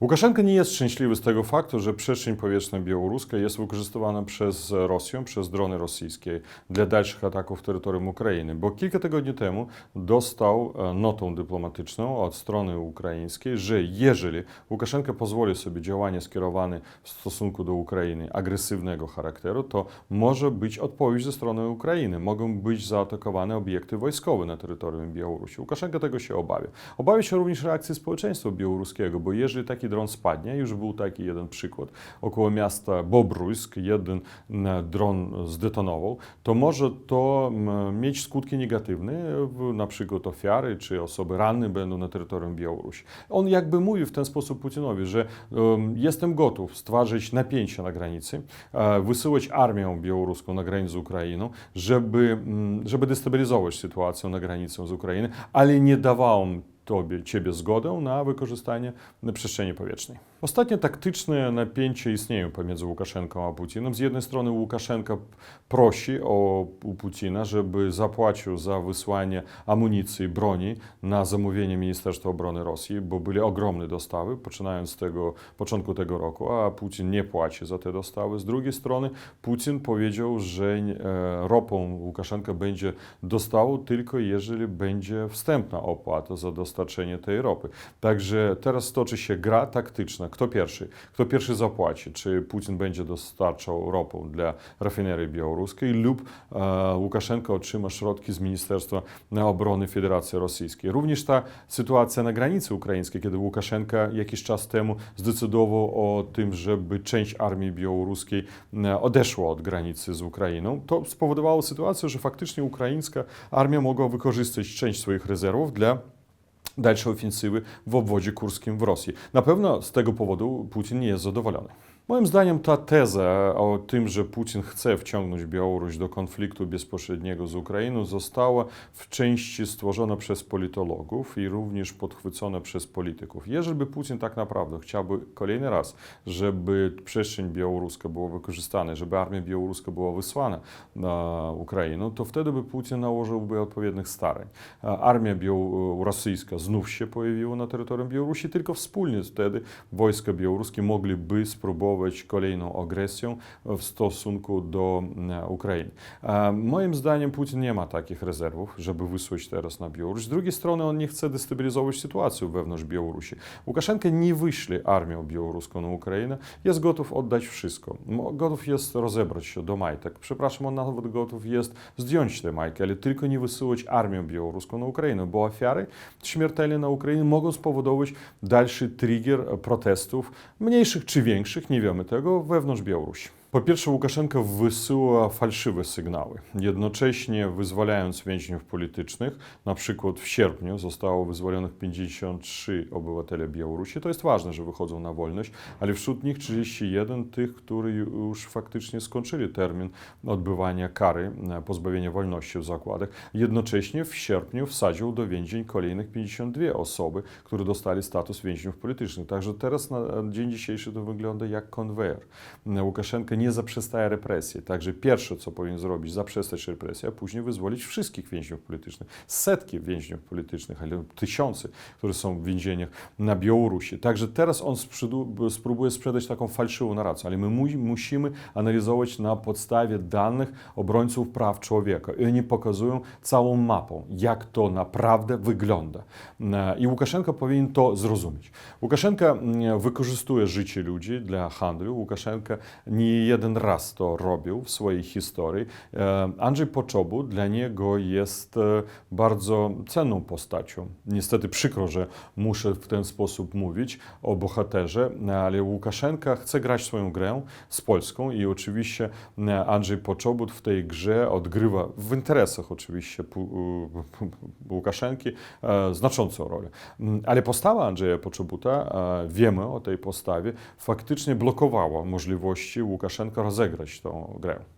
Łukaszenka nie jest szczęśliwy z tego faktu, że przestrzeń powietrzna białoruska jest wykorzystywana przez Rosję, przez drony rosyjskie dla dalszych ataków terytorium Ukrainy, bo kilka tygodni temu dostał e, notę dyplomatyczną od strony ukraińskiej, że jeżeli Łukaszenka pozwoli sobie działania skierowane w stosunku do Ukrainy agresywnego charakteru, to może być odpowiedź ze strony Ukrainy. Mogą być zaatakowane obiekty wojskowe na terytorium Białorusi. Łukaszenka tego się obawia. Obawia się również reakcji społeczeństwa białoruskiego, bo jeżeli taki dron spadnie, już był taki jeden przykład, około miasta Bobruйsk jeden dron zdetonował, to może to mieć skutki negatywne, na przykład ofiary czy osoby ranne będą na terytorium Białorusi. On jakby mówi w ten sposób Putinowi, że em, jestem gotów stworzyć napięcie na granicy, e, wysyłać armię białoruską na granicę z Ukrainą, żeby, żeby destabilizować sytuację na granicy z Ukrainy, ale nie dawałem tobie, ciebie zgodę na wykorzystanie przestrzeni powietrznej. Ostatnie taktyczne napięcia istnieją pomiędzy Łukaszenką a Putinem. Z jednej strony Łukaszenka prosi o, u Putina, żeby zapłacił za wysłanie amunicji i broni na zamówienie Ministerstwa Obrony Rosji, bo były ogromne dostawy, poczynając z tego początku tego roku, a Putin nie płaci za te dostawy. Z drugiej strony Putin powiedział, że e, ropą Łukaszenka będzie dostał tylko jeżeli będzie wstępna opłata za dostarczenie tej ropy. Także teraz toczy się gra taktyczna. Kto pierwszy? Kto pierwszy zapłaci? Czy Putin będzie dostarczał ropę dla rafinerii białoruskiej lub e, Łukaszenka otrzyma środki z Ministerstwa Obrony Federacji Rosyjskiej. Również ta sytuacja na granicy ukraińskiej, kiedy Łukaszenka jakiś czas temu zdecydował o tym, żeby część armii białoruskiej e, odeszła od granicy z Ukrainą, to spowodowało sytuację, że faktycznie ukraińska armia mogła wykorzystać część swoich rezerwów dla dalszej ofensywy w obwodzie kurskim w Rosji. Na pewno z tego powodu Putin nie jest zadowolony. Moim zdaniem ta teza o tym, że Putin chce wciągnąć Białoruś do konfliktu bezpośredniego z Ukrainą, została w części stworzona przez politologów i również podchwycona przez polityków. Jeżeli Putin tak naprawdę chciałby kolejny raz, żeby przestrzeń białoruska była wykorzystana, żeby armia białoruska była wysłana na Ukrainę, to wtedy by Putin nałożyłby odpowiednich starań. Armia rosyjska znów się pojawiła na terytorium Białorusi, tylko wspólnie wtedy wojska białoruskie mogliby spróbować kolejną agresją w stosunku do e, Ukrainy. Moim zdaniem Putin nie ma takich rezerwów, żeby wysłać teraz na Białoruś. Z drugiej strony on nie chce destabilizować sytuacji wewnątrz Białorusi. Łukaszenka nie wyśle armią białoruską na Ukrainę, jest gotów oddać wszystko. Gotów jest rozebrać się do majtek. Przepraszam, on nawet gotów jest zdjąć te majki, ale tylko nie wysyłać armią białoruską na Ukrainę, bo ofiary śmiertelne na Ukrainie mogą spowodować dalszy trigger protestów, mniejszych czy większych, nie wiemy tego, wewnątrz Białorusi. Po pierwsze, Łukaszenka wysyła fałszywe sygnały, jednocześnie wyzwalając więźniów politycznych. Na przykład w sierpniu zostało wyzwolonych 53 obywatele Białorusi. To jest ważne, że wychodzą na wolność, ale wśród nich 31 tych, którzy już faktycznie skończyli termin odbywania kary pozbawienia wolności w zakładach. Jednocześnie w sierpniu wsadził do więzień kolejnych 52 osoby, które dostali status więźniów politycznych. Także teraz na dzień dzisiejszy to wygląda jak konwejer. Łukaszenka nie zaprzestaje represji. Także pierwsze, co powinien zrobić, zaprzestać represji, a później wyzwolić wszystkich więźniów politycznych. Setki więźniów politycznych, ale tysiące, które są w więzieniach na Białorusi. Także teraz on spróbuje sprzedać taką fałszywą narrację, ale my mu- musimy analizować na podstawie danych obrońców praw człowieka. I oni pokazują całą mapą, jak to naprawdę wygląda. E, I Łukaszenka powinien to zrozumieć. Łukaszenka mm, wykorzystuje życie ludzi dla handlu. Łukaszenka nie jeden raz to robił w swojej historii. E, Andrzej Poczobut dla niego jest e, bardzo cenną postacią. Niestety przykro, że muszę w ten sposób mówić o bohaterze, ale Łukaszenka chce grać swoją grę z Polską i oczywiście e, Andrzej Poczobut w tej grze odgrywa w interesach oczywiście Łukaszenki e, znaczącą rolę. Mm, Ale postawa Andrzeja Poczobuta, e, wiemy o tej postawie, faktycznie blokowała możliwości Łukaszenka rozegrać tą grę.